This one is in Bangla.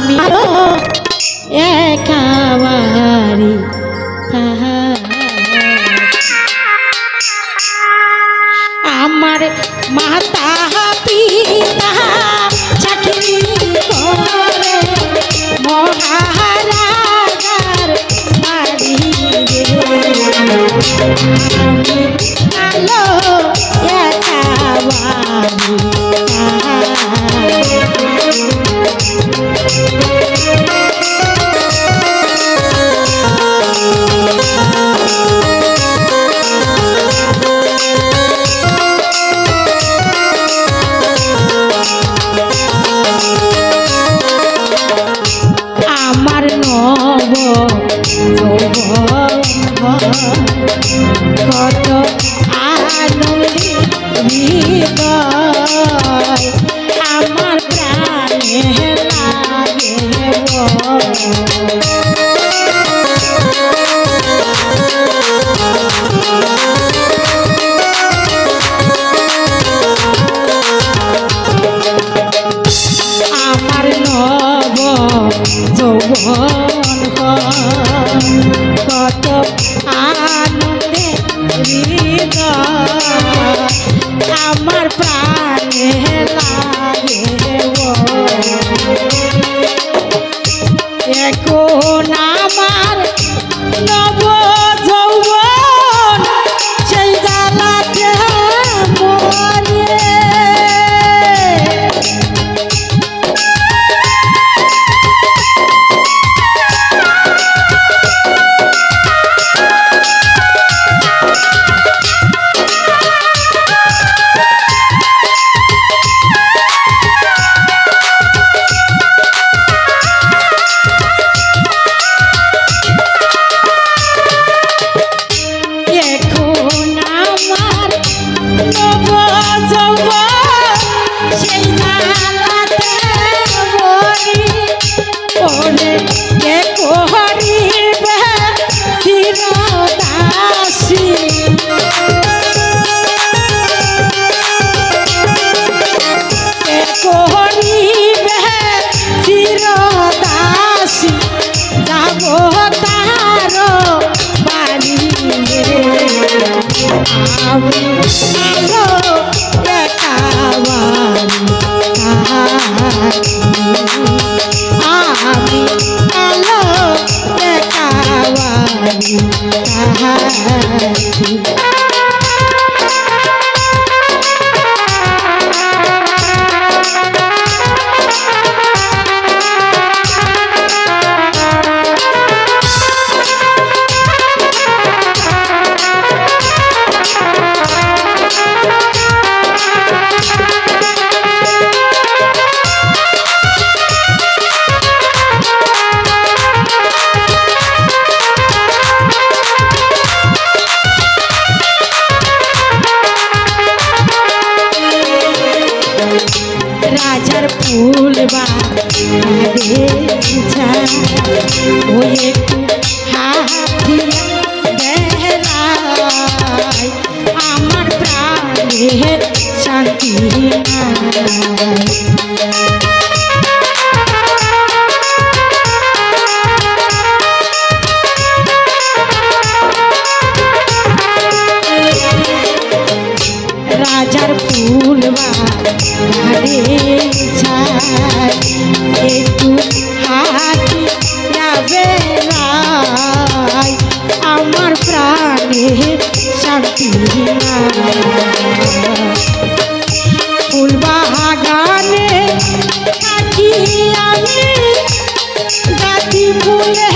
আমি একাবারি আমার মাতা পিতা চাকরি করে মহারাজার বাড়ি। আনন্দে আমার প্রাণে লাগে এখন নব ওই একটু হাতিয়া বেড়ায় আমার প্রাণের শান্তি নাই রাজার ফুল বাড়ে ছায় একটু হাতি বেলায় আমার প্রাণে শান্তি নাই। ফুল বাগানে থাকি আমি গাছি মালা